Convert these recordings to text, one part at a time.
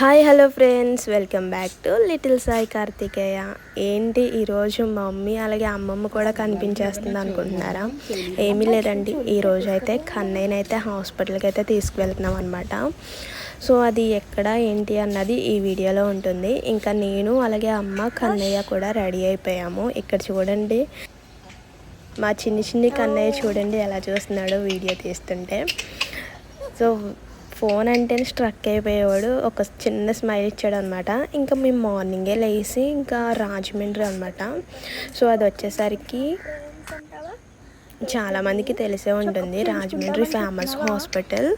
Hi hello friends welcome back to little Sai Karthikeya ఏంటి ఈరోజు mummy అలాగే అమ్మమ్మ కూడా కనిపించేస్తుంది అనుకుంటున్నారా? ఏమీ లేదండి. ఈరోజు అయితే కన్నయ్యనైతే హాస్పిటల్కి అయితే తీసుకువెళ్తున్నాం అనమాట సో అది ఎక్కడ ఏంటి అన్నది ఈ వీడియోలో ఉంటుంది. ఇంకా నేను అలాగే అమ్మ కన్నయ్య కూడా రెడీ అయిపోయాము. ఇక్కడ చూడండి. మా చిన్ని చిన్ని కన్నయ్య చూడండి ఎలా చూస్తున్నాడో వీడియో తీస్తుంటే. సో ఫోన్ అంటేనే స్ట్రక్ అయిపోయేవాడు. ఒక చిన్న స్మైల్ ఇచ్చాడు అనమాట ఇంకా మేము మార్నింగే లేచి ఇంకా రాజమండ్రి అనమాట. సో అది వచ్చేసరికి చాలామందికి తెలిసే ఉంటుంది. Rajahmundry famous hospital.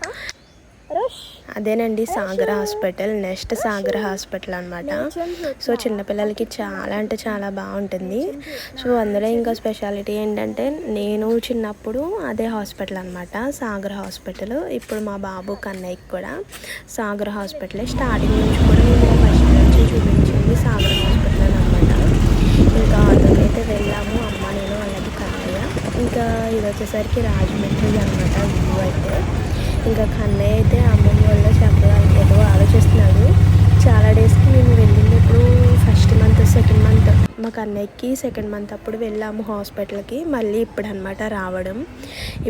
అదేనండి Sagar hospital next Sagar hospital అనమాట సో చిన్నపిల్లలకి చాలా అంటే చాలా బాగుంటుంది. సో అందులో ఇంకా స్పెషాలిటీ ఏంటంటే నేను చిన్నప్పుడు అదే హాస్పిటల్ అనమాట సాగర్ హాస్పిటల్. ఇప్పుడు మా బాబు కన్నయ్యకి కూడా సాగర్ హాస్పిటలే స్టార్టింగ్ నుంచి కూడా మేము ఫస్ట్ నుంచి చూపించింది సాగర్ హాస్పిటల్ అనమాట ఇంకా అందుకైతే వెళ్ళాము అమ్మ నేను వాళ్ళకి కన్నయ్య. ఇంకా ఇది వచ్చేసరికి రాజమండ్రి అనమాట వ్యూ అయితే. ఇంకా కన్నయ్య అయితే అమ్మమ్మ వల్ల చెప్పడానికి ఏదో ఆలోచిస్తున్నాడు. చాలా డేస్కి మేము వెళ్ళినప్పుడు ఫస్ట్ మంత్ సెకండ్ మంత్ మా కన్నయ్యకి సెకండ్ మంత్ అప్పుడు వెళ్ళాము హాస్పిటల్కి. మళ్ళీ ఇప్పుడు అనమాట రావడం.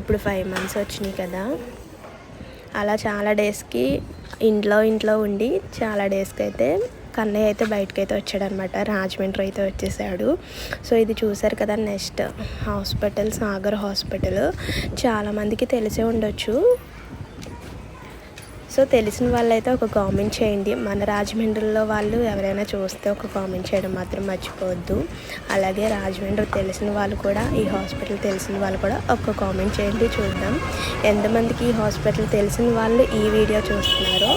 ఇప్పుడు ఫైవ్ మంత్స్ వచ్చినాయి కదా. అలా చాలా డేస్కి ఇంట్లో ఇంట్లో ఉండి చాలా డేస్కి అయితే కన్నయ్య అయితే బయటకు అయితే వచ్చాడనమాట రాజమండ్రి అయితే వచ్చేసాడు. సో ఇది చూశారు కదా నెక్స్ట్ హాస్పిటల్ సాగర్ హాస్పిటల్. చాలామందికి తెలిసే ఉండొచ్చు. సో తెలిసిన వాళ్ళైతే ఒక కామెంట్ చేయండి. మన రాజమండ్రిలో వాళ్ళు ఎవరైనా చూస్తే ఒక కామెంట్ చేయడం మాత్రం మర్చిపోవద్దు. అలాగే రాజమండ్రి తెలిసిన వాళ్ళు కూడా ఈ హాస్పిటల్ తెలిసిన వాళ్ళు కూడా ఒక కామెంట్ చేయండి చూద్దాం. ఎంతమందికి ఈ హాస్పిటల్ తెలిసిన వాళ్ళు ఈ వీడియో చూస్తున్నారో.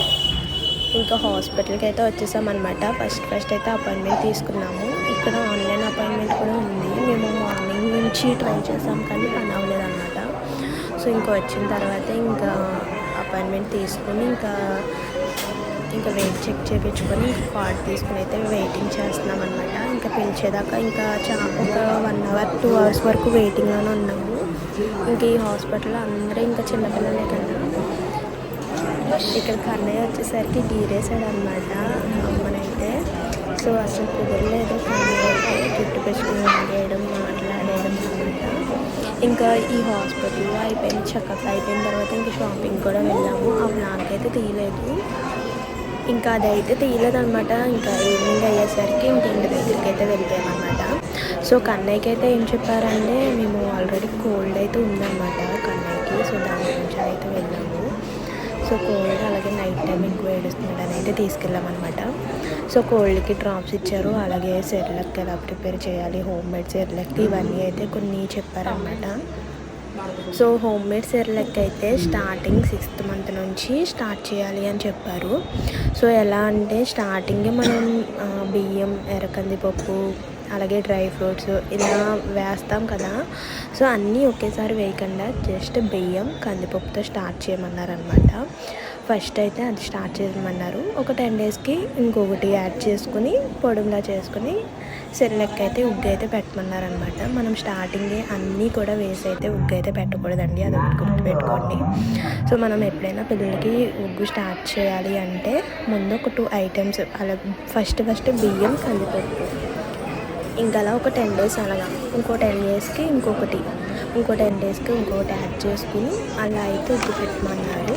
ఇంకా హాస్పిటల్కి అయితే వచ్చేసామన్నమాట. ఫస్ట్ ఫస్ట్ అయితే అపాయింట్మెంట్ తీసుకున్నాము. ఇక్కడ ఆన్లైన్ అపాయింట్మెంట్ కూడా ఉంది. మేము మార్నింగ్ నుంచి ట్రై చేసాం కానీ పని అవ్వలేదన్నమాట. సో ఇంకా వచ్చిన తర్వాత ఇంకా అపాయింట్మెంట్ తీసుకుని ఇంకా ఇంకా వెయిట్ చెక్ చేయించుకొని కార్డ్ తీసుకుని అయితే వెయిటింగ్ చేస్తున్నాం అనమాట ఇంకా పిలిచేదాకా ఇంకా చాలా ఒక వన్ అవర్ టూ అవర్స్ వరకు వెయిటింగ్లోనే ఉన్నాము. ఇంకా ఈ హాస్పిటల్లో అందరూ ఇంకా చిన్నపిల్లలే కదా. ఇక్కడ కన్నయ్య వచ్చేసరికి గీరేసాడు అనమాట అమ్మనైతే. సో అసలు కుదరలేదు. కన్నయ్య అయితే జుట్టు పెట్టుకుని వేయడం మాట్లాడడం అనమాట ఇంకా ఈ హాస్పిటల్లో అయిపోయింది చెకప్ అయిపోయిన తర్వాత ఇంకా షాపింగ్ కూడా వెళ్ళాము. ఆ నాకైతే తీయలేదు. ఇంకా అదైతే తీయలేదు అనమాట ఇంకా ఈవినింగ్ అయ్యేసరికి ఇంక ఇంటి దగ్గరికి అయితే వెళ్ళిపోయామన్నమాట సో కన్నయ్యకి అయితే ఏం చెప్పారంటే మేము ఆల్రెడీ కోల్డ్ అయితే ఉందన్నమాట కన్నయ్యకి. సో దాని గురించి అయితే వెళ్ళాము. సో కోల్డ్ అలాగే నైట్ టైం ఎక్కువ ఏడుస్తున్నాడు అని అయితే తీసుకెళ్ళామన్నమాట సో కోల్డ్కి డ్రాప్స్ ఇచ్చారు. అలాగే సెర్లక్ ఎలా ప్రిపేర్ చేయాలి హోమ్ మేడ్ సెర్లక్ ఇవన్నీ అయితే కొన్ని చెప్పారనమాట సో హోమ్ మేడ్ సెర్లక్ అయితే స్టార్టింగ్ సిక్స్త్ మంత్ నుంచి స్టార్ట్ చేయాలి అని చెప్పారు. సో ఎలా అంటే స్టార్టింగే మనం బియ్యం ఎర్రకందిపప్పు అలాగే డ్రై ఫ్రూట్స్ ఇలా వేస్తాం కదా. సో అన్నీ ఒకేసారి వేయకుండా జస్ట్ బియ్యం కందిపప్పుతో స్టార్ట్ చేయమన్నారనమాట. ఫస్ట్ అయితే అది స్టార్ట్ చేయమన్నారు. ఒక టెన్ డేస్కి ఇంకొకటి యాడ్ చేసుకుని పొడుగులా చేసుకుని సెల్లెక్క అయితే ఉగ్గు అయితే పెట్టమన్నారనమాట. మనం స్టార్టింగే అన్నీ కూడా వేసి అయితే ఉగ్గు అయితే పెట్టకూడదండి అది ఒకటి గుర్తుపెట్టుకోండి. సో మనం ఎప్పుడైనా పిల్లలకి ఉగ్గు స్టార్ట్ చేయాలి అంటే ముందు ఒక టూ ఐటమ్స్ అలా ఫస్ట్ ఫస్ట్ బియ్యం కందిపప్పు. ఇంకా అలా ఒక టెన్ డేస్ అలాగా ఇంకో టెన్ డేస్కి ఇంకొకటి ఇంకో టెన్ డేస్కి ఇంకొకటి యాడ్ చేసుకుని అలా అయితే ఉప్పు పెట్టమన్నారు.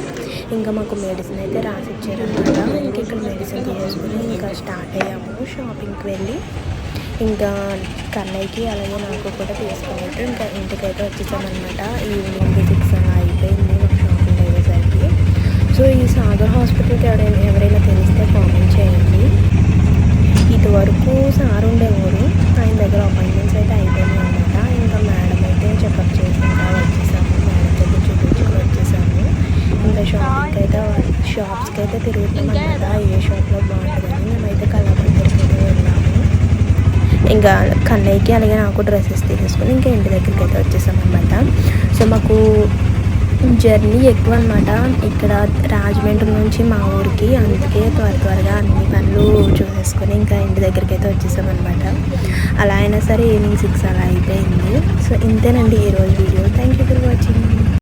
ఇంకా మాకు మెడిసిన్ అయితే రాసి ఇచ్చారనమాట ఇంకా ఇక్కడ మెడిసిన్ తీసుకుని ఇంకా స్టార్ట్ అయ్యాము షాపింగ్కి వెళ్ళి. ఇంకా కన్నయ్యకి అలాగే నాకు కూడా తీసుకున్నట్టు ఇంకా ఇంటికైతే వచ్చేసామన్నమాట. ఈవినింగ్ సిక్స్ అలా అయిపోయింది మాకు షాపింగ్ అయ్యేసరికి. సో ఈ సాగర్ హాస్పిటల్కి ఎవరైనా ఎవరైనా తెలిస్తే కామెంట్ చేయండి. ఇదివరకు సార్ ఉండేవారు ఆయన దగ్గర అపాయింట్మెంట్స్ అయితే అయిపోయినాయి అనమాట ఇంకా మేడం అయితే చెకప్ చేసి ఇంకా వచ్చేసాము మేడం దగ్గర చూపించుకొని వచ్చేసాము ఇంకా షాపింగ్కి అయితే షాప్స్కి అయితే తిరుగుతున్నాం కదా ఏ షాప్లో బాగుంటుందని మేమైతే కళామందిరికి వెళ్ళాము. ఇంకా కన్నయ్యకి అలాగే నాకు డ్రెస్సెస్ తీసుకొని ఇంకా ఇంటి దగ్గరికి అయితే వచ్చేసామన్నమాట సో మాకు జర్నీ ఎక్కువ అనమాట ఇక్కడ రాజమండ్రి నుంచి మా ఊరికి అందుకే త్వర త్వరగా అన్ని పనులు చూసేసుకొని ఇంకా ఇంటి దగ్గరికి అయితే వచ్చేసామన్నమాట అలా అయినా సరే ఈవినింగ్ సిక్స్ అలా అయిపోయింది. సో ఇంతేనండి ఈరోజు video. Thank you for watching